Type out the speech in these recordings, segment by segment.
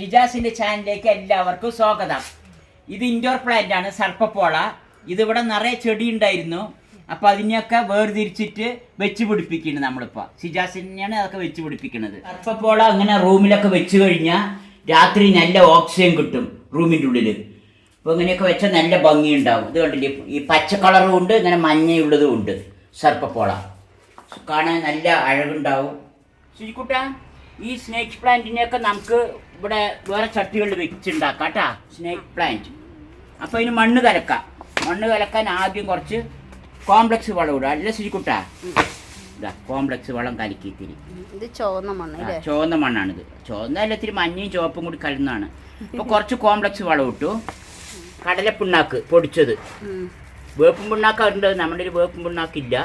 ഷിജാസിന്റെ ചാനലിലേക്ക് എല്ലാവർക്കും സ്വാഗതം. ഇത് ഇൻഡോർ പ്ലാന്റ് ആണ് സർപ്പപ്പോള. ഇതിവിടെ നിറയെ ചെടി ഉണ്ടായിരുന്നു. അപ്പൊ അതിനെയൊക്കെ വേർതിരിച്ചിട്ട് വെച്ച് പിടിപ്പിക്കുന്നു നമ്മളിപ്പോ. ഷിജാസിനെയാണ് അതൊക്കെ വെച്ച് പിടിപ്പിക്കുന്നത്. സർപ്പപ്പോള അങ്ങനെ റൂമിലൊക്കെ വെച്ച് കഴിഞ്ഞാൽ രാത്രി നല്ല ഓക്സിജൻ കിട്ടും റൂമിന്റെ ഉള്ളിൽ അപ്പോൾ ഇങ്ങനെയൊക്കെ വെച്ചാൽ നല്ല ഭംഗിയുണ്ടാവും. ഇത് കണ്ടില്ലേ ഈ പച്ച കളറും ഉണ്ട് ഇങ്ങനെ മഞ്ഞയുള്ളതും ഉണ്ട് സർപ്പപ്പോള. കാണാൻ നല്ല അഴകുണ്ടാവും. ശരിക്കുട്ട ഈ സ്നേക്സ് പ്ലാന്റിനെയൊക്കെ നമുക്ക് ഇവിടെ വേറെ ചട്ടികളിൽ വെച്ചുണ്ടാക്കാം കേട്ടാ സ്നേക്ക് പ്ലാന്റ് അപ്പോൾ ഇതിന് മണ്ണ് കലക്കാം. മണ്ണ് കലക്കാൻ ആദ്യം കുറച്ച് കോംപ്ലക്സ് വളം ഇടുക. അല്ല ശരിക്കുട്ടാ. ഇതാ കോംപ്ലക്സ് വളം കലക്കിത്തിരി ഇത് ചുവന്ന മണ്ണ് ചുവന്ന മണ്ണാണിത്. ചുവന്ന അല്ല ഇത്തിരി മഞ്ഞയും ചുവപ്പും കൂടി കലന്നാണ് അപ്പോൾ കുറച്ച് കോംപ്ലക്സ് വളം ഇട്ടു. കടലപ്പിണ്ണാക്ക് പൊടിച്ചത്. വേപ്പും പിണ്ണാക്ക് ഉണ്ട് നമ്മുടെ ഒരു വേപ്പും പിണ്ണാക്കില്ല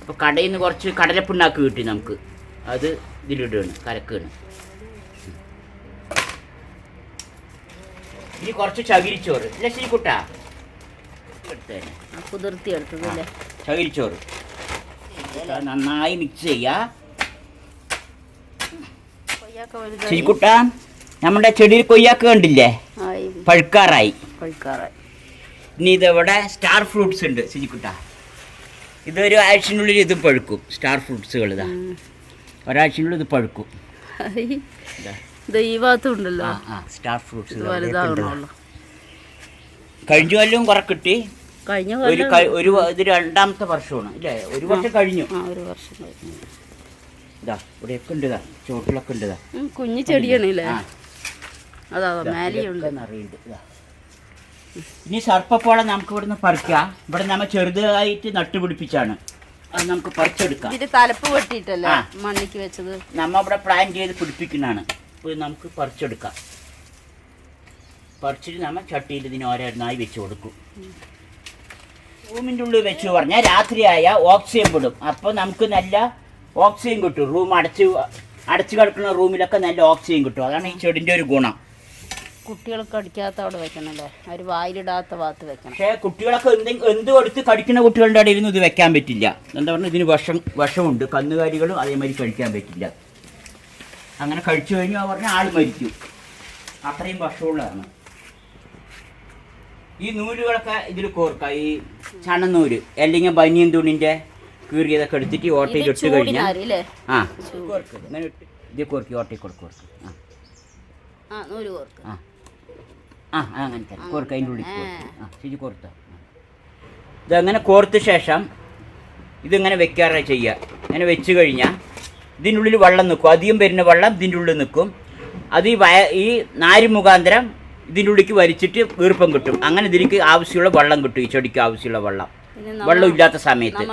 അപ്പൊ അപ്പോൾ കടയിൽ നിന്ന് കുറച്ച് കടലപ്പിണ്ണാക്ക് കിട്ടി നമുക്ക്. അത് ഇതിലിടുകയാണ് കലക്കുകയാണ്. ഇനി കുറച്ച് ചകിരിച്ചോറ്. അല്ല ആ, കുതിർത്തി എടുത്തത് അല്ലേ ചകിരിച്ചോറ്. ഇത് നന്നായി മിക്സ് ചെയ്യുക കൊയ്യാക്ക ശരിക്കുട്ട നമ്മുടെ ചെടിയിൽ കൊയ്യാക്ക കണ്ടില്ലേ? ആയി. പഴുക്കാറായി. പഴുക്കാറായി. ഇനി ഇതവിടെ സ്റ്റാർ ഫ്രൂട്ട്സ് ഉണ്ട് ശരിക്കുട്ട ഇതൊരു ആഴ്ചനുള്ളിൽ ഇത് പഴുക്കും സ്റ്റാർ ഫ്രൂട്ട്സുകൾ ഇതാ. ഒരാഴ്ചനുള്ളിൽ ഇത് പഴുക്കും. ഇതാ ഇത് ആ സ്റ്റാർ ഫ്രൂട്ട്സ് ഇത് വലുതാകണമല്ലോ കഴിഞ്ഞ കൊല്ലവും കുറെ കിട്ടി. കഴിഞ്ഞ ഒരു കൊല്ലം ഒരു ഇത് രണ്ടാമത്തെ വർഷമാണ് ഇല്ലേ? ഒരു വർഷം കഴിഞ്ഞു. ഒരു വർഷം കഴിഞ്ഞു. ഇതാ ഇവിടെയൊക്കെ ഉണ്ട് ഇതാ ചോട്ടിലൊക്കെ ഉണ്ട് ഇതാ. കുഞ്ഞു ചെടിയാണല്ലേ ആ, അതാ ഇതാ, മേലെയുണ്ട്. ഇതൊക്കെ ഇതാ. ഇനി സർപ്പപ്പോളം നമുക്ക് ഇവിടുന്ന് പറിക്കാം. ഇവിടെ നമ്മ ചെറുതായിട്ട് നട്ടുപിടിപ്പിച്ചാണ് അത് നമുക്ക് പറിച്ചെടുക്കാം. ഇതിന്റെ തലപ്പ് വെട്ടിയിട്ടല്ലേ? മണ്ണിക്ക് വെച്ചത്. നമ്മ ഇവിടെ പ്ലാൻ ചെയ്ത് പിടിപ്പിക്കുന്നതാണ്. ഇത് നമുക്ക് പറിച്ചെടുക്കാം. പറിച്ചിട്ട് നമ്മൾ ചട്ടിയിൽ ഇതിന് ഓരോന്നായി വെച്ച് കൊടുക്കും. റൂമിന്റെ ഉള്ളിൽ വെച്ച് പറഞ്ഞാൽ രാത്രിയായ ഓക്സിജൻ വിടും. അപ്പോൾ നമുക്ക് നല്ല ഓക്സിജൻ കിട്ടും. റൂം അടച്ച് അടച്ചു കിടക്കുന്ന റൂമിലൊക്കെ നല്ല ഓക്സിജൻ കിട്ടും. അതാണ് ഈ ചെടിന്റെ ഒരു ഗുണം. കുട്ടികൾക്ക് അടിക്കാത്ത അവിടെ വെക്കണല്ലേ അവർ വായിലിടാത്ത ഭാഗത്ത് വെക്കണം. പക്ഷേ കുട്ടികളൊക്കെ എന്തെങ്കിലും എന്ത് കൊടുത്ത് കടിക്കുന്ന കുട്ടികളുടെ ഇടയിൽ ഇത് വെക്കാൻ പറ്റില്ല. എന്താ പറഞ്ഞാൽ ഇതിന് വിഷം വിഷമുണ്ട്. കന്നുകാലികളും അതേമാതിരി കഴിക്കാൻ പറ്റില്ല. അങ്ങനെ കഴിച്ചു കഴിഞ്ഞാൽ പറഞ്ഞാൽ ആൾ മരിക്കും അത്രയും വർഷമുള്ളതാണ് ഈ നൂലുകളൊക്കെ ഇതിൽ കോർക്കാം ഈ ചണനൂൽ അല്ലെങ്കിൽ ബനിയൻ തുണിന്റെ കീറിയതൊക്കെ എടുത്തിട്ട് ഓട്ടയിൽ ഇട്ട് കഴിഞ്ഞാൽ ആ കോർക്ക് ഇങ്ങനെ ഇട്ട് ഇത് കോർക്കി ഓട്ടയിൽ കൊടുക്കും കോർക്ക്. ആ. ആ നൂൽ കോർക്ക്. ആ. അങ്ങനെ തന്നെ കോർക്ക അതിന്റെ ഉള്ളിൽ ആ. ശരി കോർത്ത. ഇതങ്ങനെ കോർത്ത ശേഷം ഇതിങ്ങനെ വെക്കാറ ചെയ്യുക ഇങ്ങനെ വെച്ച് കഴിഞ്ഞാൽ ഇതിന്റെ ഉള്ളിൽ വെള്ളം നിൽക്കും. അധികം വരുന്ന വെള്ളം ഇതിന്റെ ഉള്ളിൽ നിൽക്കും. അത് ഈ വയ ഈ നാര് മുഖാന്തരം ഇതിന്റെ ഉള്ളിലേക്ക് വലിച്ചിട്ട് ഈർപ്പം കിട്ടും. അങ്ങനെ ഇതിലേക്ക് ആവശ്യമുള്ള വെള്ളം കിട്ടും. ഈ ചെടിക്ക് ആവശ്യമുള്ള വെള്ളം. വെള്ളം ഇല്ലാത്ത സമയത്ത്.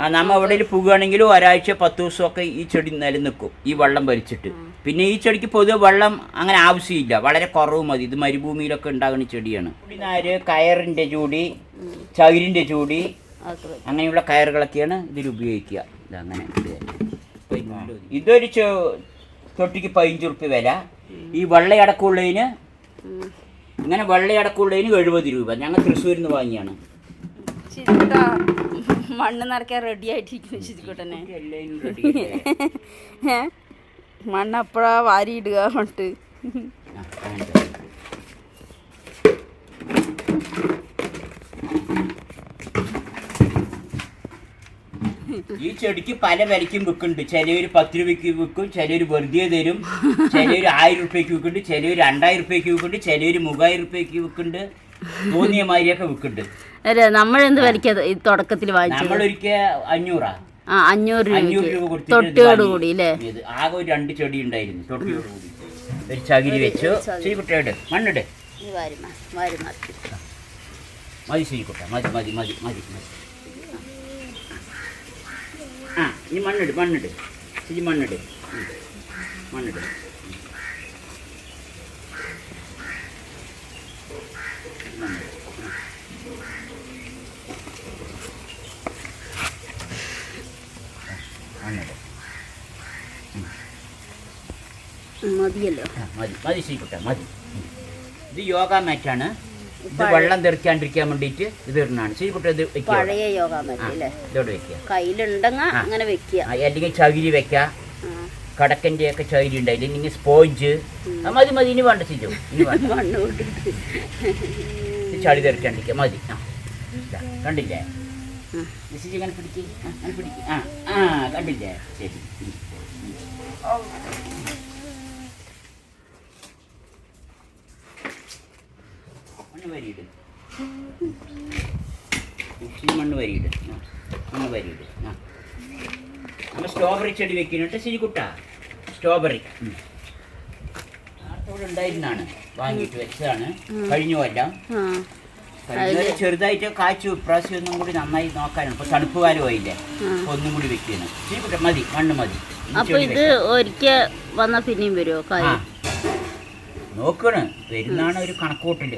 ആ നമ്മ എവിടെയും പോകുകയാണെങ്കിലും ഒരാഴ്ച പത്ത് ദിവസമൊക്കെ ഈ ചെടി നിലനിൽക്കും ഈ വെള്ളം വലിച്ചിട്ട്. പിന്നെ ഈ ചെടിക്ക് പൊതുവെ വെള്ളം അങ്ങനെ ആവശ്യമില്ല. വളരെ കുറവ് മതി. ഇത് മരുഭൂമിയിലൊക്കെ ഉണ്ടാകുന്ന ചെടിയാണ്. നാര് കയറിന്റെ ചൂടി ചകിരിന്റെ ചൂടി. അങ്ങനെയുള്ള കയറുകളൊക്കെയാണ് ഇതിൽ ഉപയോഗിക്കുക. ഇതങ്ങനെ ഇത്. ഇതൊരു തൊട്ടിക്ക് പതിനഞ്ച് റുപ്യ വില. ഈ വെള്ളയടക്കമുള്ളതിന്. ഇങ്ങനെ വെള്ളയടക്കമുള്ളതിന് എഴുപത് രൂപ. ഞങ്ങൾ തൃശ്ശൂരിൽ നിന്ന് വാങ്ങിയാണ് മണ്ണ് നിറയ്ക്കാൻ റെഡി ആയിട്ടിരിക്കുന്നു ചിരിക്കോട്ടെ മണ്ണപ്പഴാ വാരിയിടുക? മണ്ണ് അപ്പഴാ ഇടുക ഈ ചെടിക്ക് പല വിലയ്ക്കും വിൽക്കുന്നുണ്ട് ചിലവര് പത്ത് രൂപയ്ക്ക് വിൽക്കും ചിലവര് വെറുതെ തരും ചിലവര് ആയിരം റുപ്യക്ക് വിൽക്കുന്നുണ്ട് ചിലവര് രണ്ടായിരം റുപ്യക്ക് വിൽക്കുന്നുണ്ട് ചിലവര് മൂവായിരം റുപ്യക്ക് വിൽക്കുന്നുണ്ട് തോന്നിയ മാതിരിയൊക്കെ വിൽക്കുന്നുണ്ട് അല്ലേ നമ്മളെന്ത് വലിക്കാ ഈ തുടക്കത്തിൽ വാങ്ങിച്ചു നമ്മളൊരിക്കൽ അഞ്ഞൂറാ. ആ അഞ്ഞൂറ് അഞ്ഞൂറ് രൂപ രൂപ കൊടുത്തിട്ട് ഇത് തൊട്ടിയോട് കൂടി അല്ലേ? ആകെ ഒരു രണ്ട് ചെടി ഉണ്ടായിരുന്നു തൊട്ടിയോട് കൂടി. ഒരു ചകിരി വെച്ചു. ശരി കുട്ടിയോട് മണ്ണിട്. മതി കുട്ടാ. മതി മതി മതി മതി മതി. ആ ഇനി മണ്ണിട് മണ്ണിട്. ഇനി മണ്ണിട്. മണ്ണിട്. മതിയല്ലോ. മതി മതി. മതി ശരിക്കുട്ട മതി. ഇത് യോഗ മാറ്റാണ്. ഇത് വെള്ളം തെറിക്കാണ്ടിരിക്കാൻ വേണ്ടിയിട്ട് ഇത് ഇടുന്നതാണ്. ശരി ഇത് പഴയ യോഗ മതി അല്ലേ? ഇതോടെ വെക്കുക. കയ്യിലുണ്ടെങ്കിൽ അങ്ങനെ വെക്കുക. അല്ലെങ്കിൽ ചകിരി വെക്കാം. കടക്കന്റെ ഒക്കെ ചകിരി ഉണ്ടായില്ല ഇനി സ്പോഞ്ച്. മതി മതി ഇനി വേണ്ട ചിജോ ഇനി വേണ്ട. ചളി തെറിക്കാണ്ടിരിക്കുക. മതി. ആ കണ്ടില്ലേ? സിജു ഇങ്ങനെ പിടിക്ക്. ആ, അങ്ങനെ പിടിക്ക്. ആ ആ കണ്ടില്ലേ? ശരി ഉം. മണ്ണ് വരിയിട്. ഇച്ചിരി മണ്ണ് വരിയിട്. മണ്ണ് വരിയിട്. ആ. നമ്മൾ സ്ട്രോബെറി ചെടി വെക്കുന്നുണ്ട് ശരിക്കുട്ട സ്ട്രോബെറി ഉണ്ടായിരുന്നാണ് വാങ്ങിയിട്ട് വെച്ചതാണ്. കഴിഞ്ഞു കൊല്ലം. ചെറുതായിട്ട് കാച്ചു. ഇപ്രാവശ്യം ഒന്നും കൂടി നന്നായി നോക്കാനാണ്. ഇപ്പൊ തണുപ്പ് കാലമായില്ലേ അപ്പൊ ഒന്നും കൂടി വെക്കുന്നു മതി. മണ്ണ് മതി. അപ്പൊ ഇത്. ഒരിക്കൽ വന്നാ പിന്നെയും വരുമോ നോക്കണ്. വരുന്നാണ് ഒരു കണക്കൂട്ടൽ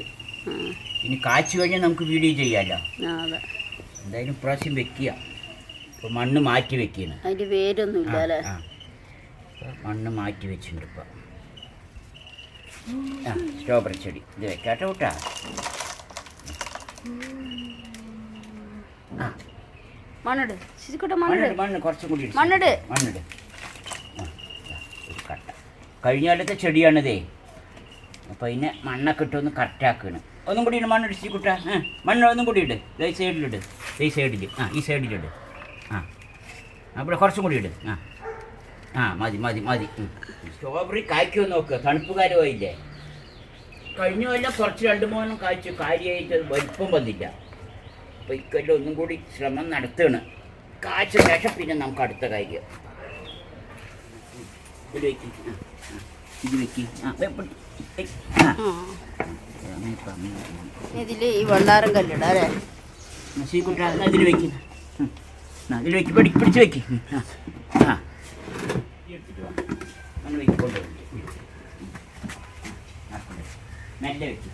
ഇനി കാച്ചു കഴിഞ്ഞാൽ നമുക്ക് വീഡിയോ ചെയ്യാമല്ലോ അതെ. എന്തായാലും ഇപ്രാവശ്യം വെക്കുക ഇപ്പൊ മണ്ണ് മാറ്റി വെക്കുകയാണ് അതിന്റെ വേരൊന്നും ഇല്ല അല്ലേ? മണ്ണ് മാറ്റി വെച്ചിട്ടുണ്ട് ഇപ്പൊ. ആ സ്ട്രോബെറി ചെടി. ഇത് വെക്കാട്ടോ കൂട്ടാ മണ്ണിട്. ശരിക്കട്ടെ മണ്ണിട്. മണ്ണിട് മണ്ണ് കുറച്ചും കൂടി മണ്ണിട്. മണ്ണിട്. ഒരു കട്ട. കഴിഞ്ഞ കാലത്തെ ചെടിയാണിതേ. അപ്പോൾ അതിനെ മണ്ണൊക്കെ ഇട്ടൊന്ന് കറക്റ്റാക്കണം. ഒന്നും കൂടി ഇട് മണ്ണ് ഇടിച്ച് കുട്ടാ. മണ്ണ് ഒന്നും കൂടി ഇട്. ഈ സൈഡിലിട് ദേ ഈ സൈഡിൽ ആ ഈ സൈഡിലിട് ആ. അവിടെ കുറച്ചും കൂടി ഇട്. ആ. ആ മതി മതി മതി. സ്ട്രോബെറി കായ്ക്കുമോ നോക്കുക തണുപ്പ് കാര്യമായില്ലേ കഴിഞ്ഞ കൊല്ലം കുറച്ച് രണ്ട് മൂന്നും കായ്ച്ചു. കാര്യമായിട്ട് വലിപ്പം വന്നില്ല. അപ്പോൾ ഇക്കൊല്ലം ഒന്നും കൂടി ശ്രമം നടത്തുകയാണ് കാഴ്ച ശേഷം പിന്നെ നമുക്ക് അടുത്ത കാര്യം ഇത് വെക്കി. ആ, ഇത് വെക്കി. ആ. ഈ കല്ലിടാ അല്ലേ? വെക്ക്. പിടി പിടിച്ച് വെക്ക്. ആ അങ്ങനെ മെല്ലെ വെക്ക്.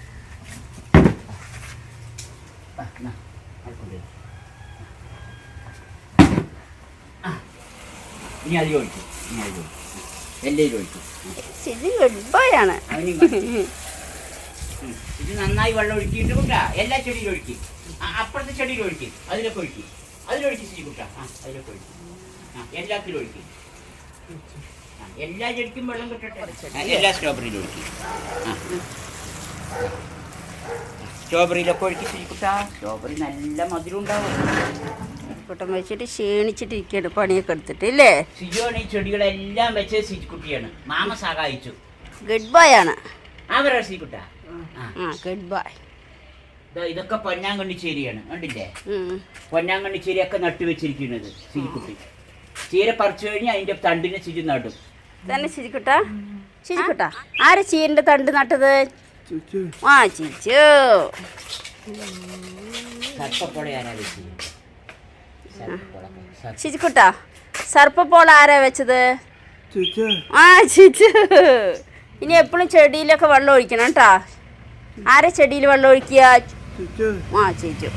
ഇനി അതിൽ ഒഴിക്കും. ഇനി അതിൽ ഒഴിക്കും. എല്ലാം ഒഴിക്കും. ശരി ഉം. ഇത് നന്നായി വെള്ളം ഒഴുക്കിയിട്ട് കൂട്ടാ. എല്ലാ ചെടിയിലും ഒഴുക്കി. അപ്പുറത്തെ ചെടിയിൽ ഒഴുക്കി. അതിലൊക്കെ ഒഴുക്കി. അതിലൊഴുക്കി ശരി കൂട്ടാ. ആ അതിലൊക്കെ ഒഴുക്കി. ആ എല്ലാത്തിലും ഒഴുക്കി. എല്ലാ ചെടിക്കും വെള്ളം കിട്ടട്ടെ. എല്ലാ സ്ട്രോബെറിയിലും ഒഴുക്കി. സ്ട്രോബെറിയിലൊക്കെ ഒഴുക്കി ശരി കൂട്ടാ. സ്ട്രോബെറി നല്ല മധുരം ഉണ്ടാവും. കൂട്ടം വെച്ചിട്ട് ക്ഷീണിച്ചിട്ട് ഇരിക്കുകയാണ് പണിയൊക്കെ എടുത്തിട്ട് ഇല്ലേ? സിജോണ് ഈ ചെടികളെല്ലാം വെച്ച് സിജിക്കുട്ടിയാണ് മാമ സഹായിച്ചു. ഗുഡ് ഗഡ്ബായാണ് ആണ്. സിജിക്കുട്ട ആ ആ ബൈ ദാ ഇതൊക്കെ പൊന്നാങ്കണ്ണി ചേരിയാണ് കണ്ടില്ലേ? പൊന്നാങ്കണ്ണി ചീരയൊക്കെ നട്ടു വെച്ചിരിക്കുന്നത് ചിരിക്കുട്ടി ചീര പറിച്ചു കഴിഞ്ഞാൽ അതിന്റെ തണ്ടിനെ ചിരി നടും. തന്നെ ശരിക്കുട്ട ശരിക്കുട്ട ആരാ ചീരിന്റെ തണ്ട് നട്ടത്? ആ. സർ- ശരിക്കുട്ട സർപ്പപ്പോൾ ആരാ വെച്ചത്? ആ ചിച്ചു. ഇനി എപ്പോഴും ചെടിയിലൊക്കെ വെള്ളം ഒഴിക്കണം കേട്ടാ. ആരാ ചെടിയിൽ വെള്ളം ഒഴിക്കുക? ആ ചേച്ചു